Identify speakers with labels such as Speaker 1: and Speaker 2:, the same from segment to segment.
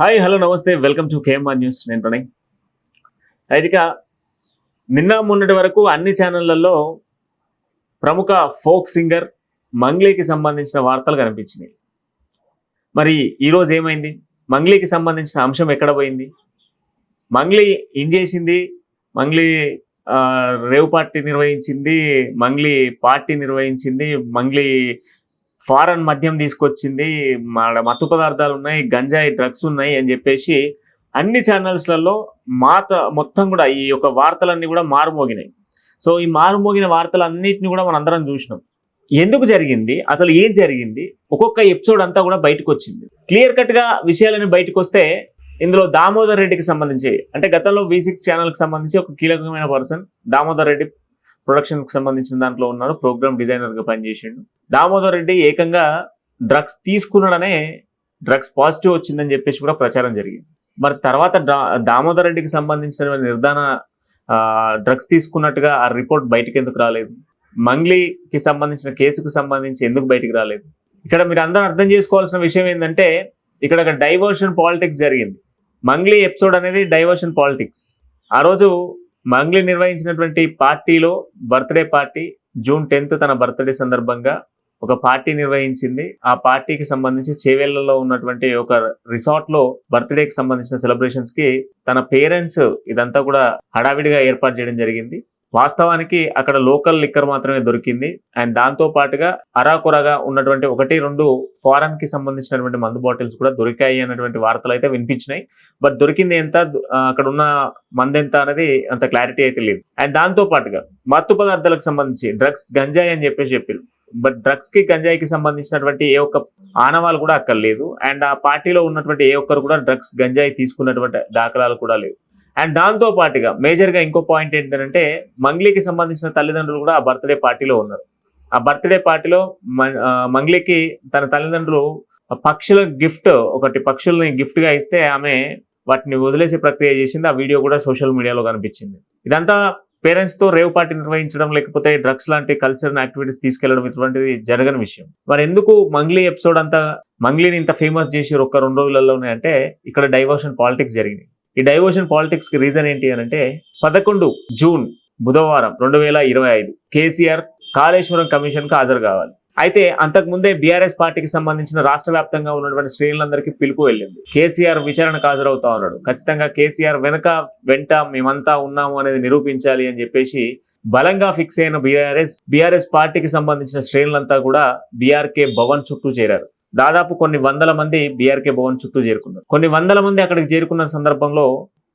Speaker 1: Hi hello నమస్తే. Welcome to KMR news. నేను Pranay. Right నిన్న మొన్నటి వరకు అన్ని ఛానళ్ళలో ప్రముఖ ఫోక్ సింగర్ మంగ్లీకి సంబంధించిన వార్తలు కనిపించినాయి. మరి ఈరోజు ఏమైంది? మంగ్లీకి సంబంధించిన అంశం ఎక్కడ పోయింది? మంగ్లీ ఏం చేసింది? మంగ్లీ రేవు రేవ్ పార్టీ నిర్వహించింది? మంగ్లీ పార్టీ నిర్వహించింది? మంగ్లీ ఫారెన్ మద్యం తీసుకొచ్చింది. మన మత్తు పదార్థాలు ఉన్నాయి గంజాయి డ్రగ్స్ ఉన్నాయి అని చెప్పేసి అన్ని ఛానల్స్లలో మాత మొత్తం కూడా ఈ యొక్క వార్తలన్నీ కూడా మారుమోగినాయి. సో ఈ మారుమోగిన వార్తలన్నింటినీ కూడా మనం అందరం చూసినాం. ఎందుకు జరిగింది? అసలు ఏం జరిగింది? ఒక్కొక్క ఎపిసోడ్ అంతా కూడా బయటకు వచ్చింది క్లియర్ కట్గా విషయాలని బయటకు వస్తే ఇందులో దామోదర్ రెడ్డికి సంబంధించి అంటే గతంలో వి సిక్స్ ఛానల్కి సంబంధించి ఒక కీలకమైన పర్సన్ దామోదర్ రెడ్డి ప్రొడక్షన్కి సంబంధించిన దాంట్లో ఉన్నాడు ప్రోగ్రామ్ డిజైనర్గా పనిచేసిండు. దామోదర్ రెడ్డి ఏకంగా డ్రగ్స్ తీసుకున్నాడనే డ్రగ్స్ పాజిటివ్ వచ్చిందని చెప్పేసి కూడా ప్రచారం జరిగింది. మరి తర్వాత దామోదర్ రెడ్డికి సంబంధించిన నిర్ధారణ డ్రగ్స్ తీసుకున్నట్టుగా ఆ రిపోర్ట్ బయటకు ఎందుకు రాలేదు? మంగ్లీకి సంబంధించిన కేసుకు సంబంధించి ఎందుకు బయటికి రాలేదు? ఇక్కడ మీరు అందరూ అర్థం చేసుకోవాల్సిన విషయం ఏంటంటే ఇక్కడ ఒక డైవర్షన్ పాలిటిక్స్ జరిగింది. మంగ్లీ ఎపిసోడ్ అనేది డైవర్షన్ పాలిటిక్స్ ఆ రోజు మంగ్లీ నిర్వహించినటువంటి పార్టీలో బర్త్డే పార్టీ జూన్ టెన్త్ తన బర్త్డే సందర్భంగా ఒక పార్టీ నిర్వహించింది. ఆ పార్టీకి సంబంధించి చేవేళ్ళలో ఉన్నటువంటి ఒక రిసార్ట్లో బర్త్డేకి సంబంధించిన సెలబ్రేషన్స్కి తన పేరెంట్స్ ఇదంతా కూడా హడావిడిగా ఏర్పాటు చేయడం జరిగింది. వాస్తవానికి అక్కడ లోకల్ లిక్కర్ మాత్రమే దొరికింది. అండ్ దాంతో పాటుగా అరాకొరగా ఉన్నటువంటి ఒకటి రెండు ఫారెన్కి సంబంధించినటువంటి మందు బాటిల్స్ కూడా దొరికాయి అన్నటువంటి వార్తలు అయితే వినిపించినాయి. బట్ దొరికింది ఎంత? అక్కడ ఉన్న మంది ఎంత అనేది అంత క్లారిటీ అయితే లేదు. అండ్ దాంతో పాటుగా మత్తు పదార్థాలకు సంబంధించి డ్రగ్స్ గంజాయి అని చెప్పేసి చెప్పారు బట్ డ్రగ్స్కి గంజాయికి సంబంధించినటువంటి ఏ ఒక్క ఆనవాలు కూడా అక్కడ లేదు అండ్ ఆ పార్టీలో ఉన్నటువంటి ఏ ఒక్కరు కూడా డ్రగ్స్ గంజాయి తీసుకున్నటువంటి దాఖలాలు కూడా లేవు. అండ్ దాంతో పాటుగా మేజర్గా ఇంకో పాయింట్ ఏంటంటే మంగ్లీకి సంబంధించిన తల్లిదండ్రులు కూడా ఆ బర్త్డే పార్టీలో ఉన్నారు. ఆ బర్త్డే పార్టీలో మంగ్లీకి తన తల్లిదండ్రులు పక్షుల గిఫ్ట్ ఒకటి పక్షుల్ని గిఫ్ట్గా ఇస్తే ఆమె వాటిని వదిలేసే ప్రక్రియ చేసింది. ఆ వీడియో కూడా సోషల్ మీడియాలో కనిపించింది. ఇదంతా పేరెంట్స్తో రేవ్ పార్టీ నిర్వహించడం లేకపోతే డ్రగ్స్ లాంటి కల్చర్ యాక్టివిటీస్ తీసుకెళ్ళడం ఇటువంటిది జరగని విషయం. మరి ఎందుకు మంగ్లీ ఎపిసోడ్ అంతా మంగ్లీని ఇంత ఫేమస్ చేసి ఒక్క రెండు రోజులలోనే అంటే ఇక్కడ డైవర్షన్ పాలిటిక్స్ జరిగింది ఈ డైవర్షన్ పాలిటిక్స్కి రీజన్ ఏంటి అని అంటే పదకొండు జూన్ బుధవారం రెండు వేల ఇరవై ఐదు కేసీఆర్ కాళేశ్వరం కమిషన్కు హాజరు కావాలి. అయితే అంతకు ముందే బీఆర్ఎస్ పార్టీకి సంబంధించిన రాష్ట్ర వ్యాప్తంగా ఉన్నటువంటి శ్రేణులందరికీ పిలుపు వెళ్ళింది. కేసీఆర్ విచారణకు హాజరవుతా ఉన్నాడు. ఖచ్చితంగా కేసీఆర్ వెనక వెంట మేమంతా ఉన్నాము అనేది నిరూపించాలి అని చెప్పేసి బలంగా ఫిక్స్ అయిన బీఆర్ఎస్ బీఆర్ఎస్ పార్టీకి సంబంధించిన శ్రేణులంతా కూడా బీఆర్కే భవన్ చుట్టూ చేరారు. దాదాపు కొన్ని వందల మంది బీఆర్కే భవన్ చుట్టూ చేరుకున్నారు. కొన్ని వందల మంది అక్కడికి చేరుకున్న సందర్భంలో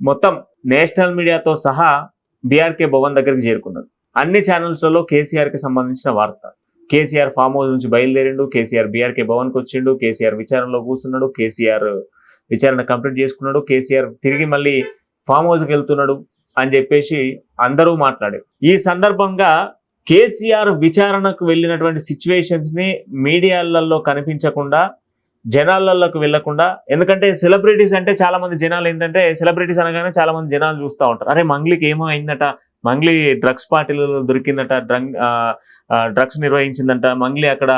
Speaker 1: మొత్తం నేషనల్ మీడియాతో సహా బీఆర్కే భవన్ దగ్గరికి చేరుకున్నారు. అన్ని ఛానల్స్లలో కేసీఆర్కి సంబంధించిన వార్త. కేసీఆర్ ఫామ్ హౌస్ నుంచి బయలుదేరిండు కేసీఆర్ బీఆర్కే భవన్కి వచ్చిండు కేసీఆర్ విచారణలో కూర్చున్నాడు కేసీఆర్ విచారణ కంప్లీట్ చేసుకున్నాడు కేసీఆర్ తిరిగి మళ్ళీ ఫామ్ హౌస్కి వెళ్తున్నాడు అని చెప్పేసి అందరూ మాట్లాడారు. ఈ సందర్భంగా కేసీఆర్ విచారణకు వెళ్ళినటువంటి సిచ్యువేషన్స్ని మీడియాలలో కనిపించకుండా జనాలలోకి వెళ్ళకుండా ఎందుకంటే సెలబ్రిటీస్ అంటే చాలా మంది జనాలు ఏంటంటే సెలబ్రిటీస్ అనగానే చాలా మంది జనాలు చూస్తూ ఉంటారు. అరే మంగ్లీకి ఏమో అయిందట మంగ్లీ డ్రగ్స్ పార్టీలలో దొరికిందట డ్రంగ్ డ్రగ్స్ నిర్వహించిందంట. మంగ్లీ అక్కడ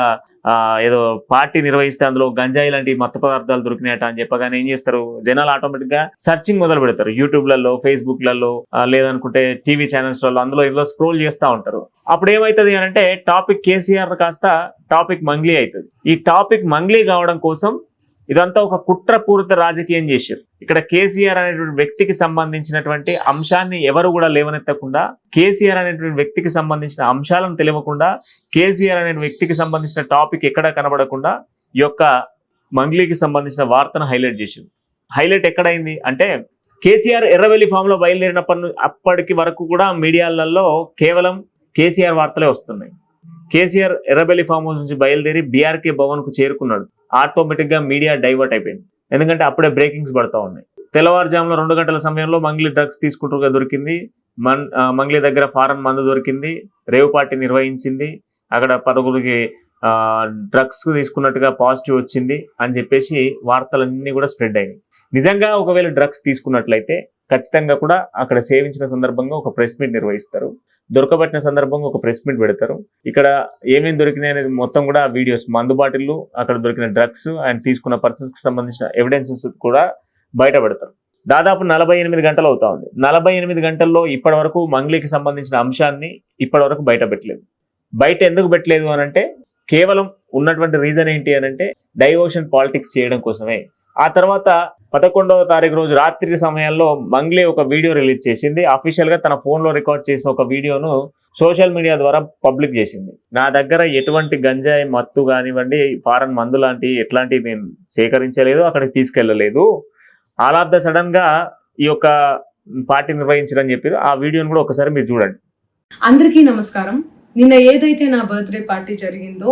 Speaker 1: ఏదో పార్టీ నిర్వహిస్తే అందులో గంజాయి లాంటి మత్తు పదార్థాలు దొరికినాయట అని చెప్పగానే ఏం చేస్తారు? జనాలు ఆటోమేటిక్గా సర్చింగ్ మొదలు పెడతారు. యూట్యూబ్లలో ఫేస్బుక్లలో లేదనుకుంటే టీవీ ఛానల్స్లలో అందులో ఇందులో స్క్రోల్ చేస్తూ ఉంటారు. అప్పుడు ఏమవుతుంది అని అంటే టాపిక్ కేసీఆర్ కాస్త టాపిక్ మంగ్లీ అవుతుంది. ఈ టాపిక్ మంగ్లీ కావడం కోసం ఇదంతా ఒక కుట్రపూరిత రాజకీయం చేశారు. ఇక్కడ కేసీఆర్ అనేటువంటి వ్యక్తికి సంబంధించినటువంటి అంశాన్ని ఎవరు కూడా లేవనెత్తకుండా కేసీఆర్ అనేటువంటి వ్యక్తికి సంబంధించిన అంశాలను తెలియకుండా కేసీఆర్ అనే వ్యక్తికి సంబంధించిన టాపిక్ ఎక్కడ కనబడకుండా ఈ యొక్క మంగ్లీకి సంబంధించిన వార్తను హైలైట్ చేసింది హైలైట్ ఎక్కడైంది అంటే కేసీఆర్ ఎర్రవెల్లి ఫామ్లో బయలుదేరినప్పటి అప్పటికి వరకు కూడా మీడియాలలో కేవలం కేసీఆర్ వార్తలే వస్తున్నాయి. కేసీఆర్ ఎర్రబెల్లి ఫామ్ హౌస్ నుంచి బయలుదేరి బీఆర్కే భవన్కు చేరుకున్నాడు. ఆటోమేటిక్గా మీడియా డైవర్ట్ అయిపోయింది. ఎందుకంటే అప్పుడే బ్రేకింగ్స్ పడతా ఉన్నాయి. తెల్లవారుజామున రెండు గంటల సమయంలో మంగ్లీ డ్రగ్స్ తీసుకుంటూగా దొరికింది. మన్ మంగ్లి మంగ్లీ దగ్గర ఫారెన్ మందు దొరికింది. రేవ్ పార్టీ నిర్వహించింది. అక్కడ పరుగులకి డ్రగ్స్ తీసుకున్నట్టుగా పాజిటివ్ వచ్చింది అని చెప్పేసి వార్తలన్నీ కూడా స్ప్రెడ్ అయినాయి. నిజంగా ఒకవేళ డ్రగ్స్ తీసుకున్నట్లయితే ఖచ్చితంగా కూడా అక్కడ సేవించిన సందర్భంగా ఒక ప్రెస్ మీట్ నిర్వహిస్తారు. దొరకబట్టిన సందర్భంగా ఒక ప్రెస్ మీట్ పెడతారు. ఇక్కడ ఏమేమి దొరికినాయి అనేది మొత్తం కూడా వీడియోస్ మందు బాటిల్లు అక్కడ దొరికిన డ్రగ్స్ అండ్ తీసుకున్న పర్సన్స్కి సంబంధించిన ఎవిడెన్సెస్ కూడా బయటపెడతారు దాదాపు నలభై ఎనిమిది గంటలు అవుతా ఉంది. నలభై ఎనిమిది గంటల్లో ఇప్పటి వరకు మంగ్లీకి సంబంధించిన అంశాన్ని ఇప్పటి వరకు బయట పెట్టలేదు. బయట ఎందుకు పెట్టలేదు అని అంటే కేవలం ఉన్నటువంటి రీజన్ ఏంటి అని అంటే డైవోషన్ పాలిటిక్స్ చేయడం కోసమే. ఆ తర్వాత పదకొండవ తారీఖు రోజు రాత్రి సమయంలో మంగ్లీ ఒక వీడియో రిలీజ్ చేసింది. అఫీషియల్గా తన ఫోన్లో రికార్డ్ చేసిన ఒక వీడియోను సోషల్ మీడియా ద్వారా పబ్లిక్ చేసింది. నా దగ్గర ఎటువంటి గంజాయి మత్తు కానివ్వండి ఫారెన్ మందు లాంటి ఎట్లాంటివి నేను సేకరించలేదు అక్కడికి తీసుకెళ్ళలేదు. ఆల్ ఆఫ్ ద సడన్గా ఈ యొక్క పార్టీ నిర్వహించడం చెప్పారు. ఆ వీడియోను కూడా ఒకసారి మీరు చూడండి.
Speaker 2: అందరికీ నమస్కారం. నిన్న ఏదైతే నా బర్త్డే పార్టీ జరిగిందో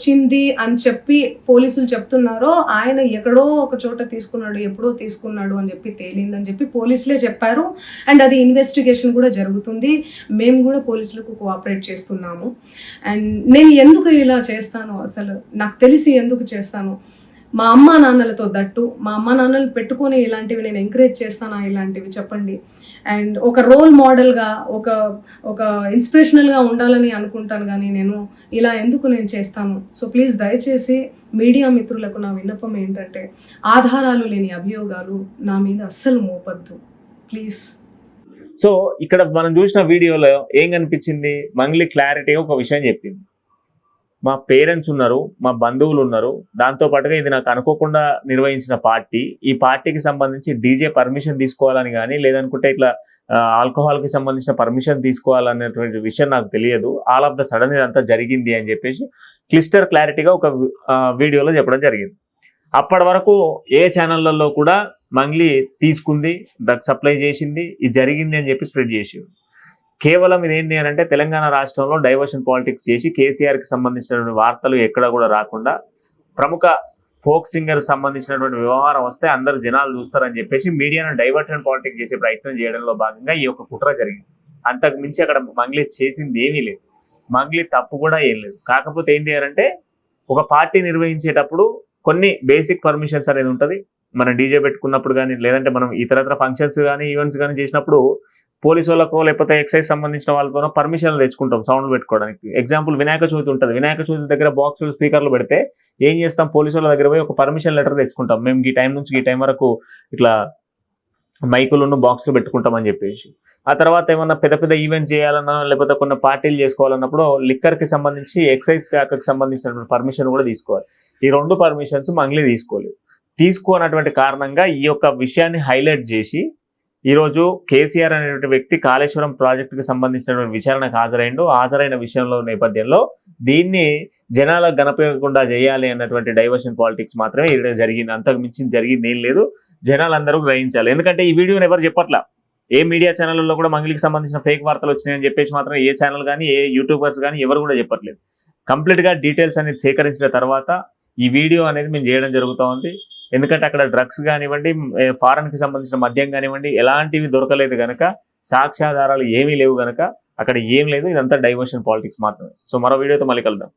Speaker 2: వచ్చింది అని చెప్పి పోలీసులు చెప్తున్నారో ఆయన ఎక్కడో ఒక చోట తీసుకున్నాడు ఎప్పుడో తీసుకున్నాడు అని చెప్పి తేలిందని చెప్పి పోలీసులే చెప్పారు. అండ్ అది ఇన్వెస్టిగేషన్ కూడా జరుగుతుంది. మేము కూడా పోలీసులకు కోఆపరేట్ చేస్తున్నాము. అండ్ నేను ఎందుకు ఇలా చేస్తాను అసలు? నాకు తెలిసి ఎందుకు చేస్తాను? మా అమ్మ నాన్నలతో దట్టు మా అమ్మ నాన్నలు పెట్టుకొని ఇలాంటివి నేను ఎంకరేజ్ చేస్తానా ఇలాంటివి చెప్పండి. అండ్ ఒక రోల్ మోడల్గా ఒక ఒక ఇన్స్పిరేషనల్గా ఉండాలని అనుకుంటాను కానీ నేను ఇలా ఎందుకు నేను చేస్తాను? సో ప్లీజ్ దయచేసి మీడియా మిత్రులకు నా విన్నపం ఏంటంటే ఆధారాలు లేని అభియోగాలు నా మీద అస్సలు మోపద్దు. ప్లీజ్
Speaker 1: సో ఇక్కడ మనం చూసిన వీడియోలో ఏం కనిపించింది? మంగ్లీ క్లారిటీ ఒక విషయం చెప్పింది. మా పేరెంట్స్ ఉన్నారు మా బంధువులు ఉన్నారు. దాంతో పాటుగా ఇది నాకు అనుకోకుండా నిర్వహించిన పార్టీ. ఈ పార్టీకి సంబంధించి డీజే పర్మిషన్ తీసుకోవాలని కానీ లేదనుకుంటే ఇట్లా ఆల్కహాల్కి సంబంధించిన పర్మిషన్ తీసుకోవాలనేటువంటి విషయం నాకు తెలియదు. ఆల్ ఆఫ్ ద సడన్ ఇదంతా జరిగింది అని చెప్పేసి క్లిస్టర్ క్లారిటీగా ఒక వీడియోలో చెప్పడం జరిగింది. అప్పటి వరకు ఏ ఛానళ్ళలో కూడా మంగ్లీ తీసుకుంది డ్రగ్ సప్లై చేసింది ఇది జరిగింది అని చెప్పి స్ప్రెడ్ చేసి కేవలం ఇదేంటి అని అంటే తెలంగాణ రాష్ట్రంలో డైవర్షన్ పాలిటిక్స్ చేసి కేసీఆర్కి సంబంధించినటువంటి వార్తలు ఎక్కడ కూడా రాకుండా ప్రముఖ ఫోక్ సింగర్ సంబంధించినటువంటి వ్యవహారం వస్తే అందరు జనాలు చూస్తారని చెప్పేసి మీడియాను డైవర్షన్ పాలిటిక్స్ చేసే ప్రయత్నం చేయడంలో భాగంగా ఈ యొక్క కుట్ర జరిగింది. అంతకు మించి అక్కడ మంగ్లీ చేసింది ఏమీ లేదు. మంగ్లీ తప్పు కూడా ఏం లేదు. కాకపోతే ఏంటి అని అంటే ఒక పార్టీ నిర్వహించేటప్పుడు కొన్ని బేసిక్ పర్మిషన్స్ అనేది ఉంటుంది. మనం డీజే పెట్టుకున్నప్పుడు కానీ లేదంటే మనం ఇతరత్ర ఫంక్షన్స్ కానీ ఈవెంట్స్ కానీ చేసినప్పుడు పోలీసు వాళ్ళకో లేకపోతే ఎక్సైజ్ సంబంధించిన వాళ్ళతోనో పర్మిషన్లు తెచ్చుకుంటాం సౌండ్ పెట్టుకోవడానికి. ఎగ్జాంపుల్ వినాయక చవితి ఉంటుంది. వినాయక చవితి దగ్గర బాక్సులు స్పీకర్లు పెడితే ఏం చేస్తాం? పోలీసు వాళ్ళ దగ్గర పోయి ఒక పర్మిషన్ లెటర్ తెచ్చుకుంటాం. మేము ఈ టైం నుంచి ఈ టైం వరకు ఇట్లా మైకులను బాక్సులు పెట్టుకుంటామని చెప్పేసి. ఆ తర్వాత ఏమన్నా పెద్ద పెద్ద ఈవెంట్ చేయాలన్నా లేకపోతే కొన్ని పార్టీలు చేసుకోవాలన్నప్పుడు లిక్కర్కి సంబంధించి ఎక్సైజ్ శాఖకి సంబంధించినటువంటి పర్మిషన్ కూడా తీసుకోవాలి. ఈ రెండు పర్మిషన్స్ మంగ్లీ తీసుకోలేదు. తీసుకోనటువంటి కారణంగా ఈ యొక్క విషయాన్ని హైలైట్ చేసి ఈరోజు కేసీఆర్ అనేటువంటి వ్యక్తి కాళేశ్వరం ప్రాజెక్టుకి సంబంధించినటువంటి విచారణకు హాజరైండు. హాజరైన విషయంలో నేపథ్యంలో దీన్ని జనాలకు గనపడకుండా చేయాలి అన్నటువంటి డైవర్షన్ పాలిటిక్స్ మాత్రమే ఇక్కడ జరిగింది. అంతకు మించి జరిగింది ఏం లేదు. జనాలందరూ గ్రహించాలి. ఎందుకంటే ఈ వీడియోని ఎవరు చెప్పట్లా? ఏ మీడియా ఛానళ్ళలో కూడా మంగళికి సంబంధించిన ఫేక్ వార్తలు వచ్చినాయని చెప్పేసి మాత్రం ఏ ఛానల్ కానీ ఏ యూట్యూబర్స్ కానీ ఎవరు కూడా చెప్పట్లేదు. కంప్లీట్గా డీటెయిల్స్ అనేది సేకరించిన తర్వాత ఈ వీడియో అనేది మేము చేయడం జరుగుతూ ఉంది. ఎందుకంటే అక్కడ డ్రగ్స్ కానివ్వండి ఫారెన్కి సంబంధించిన మద్యం కానివ్వండి ఎలాంటివి దొరకలేదు గనక సాక్ష్యాధారాలు ఏమీ లేవు గనక అక్కడ ఏం లేదు ఇదంతా డైవర్షన్ పాలిటిక్స్ మాత్రమే. సో మరో వీడియోతో మళ్ళీ కలుద్దాం.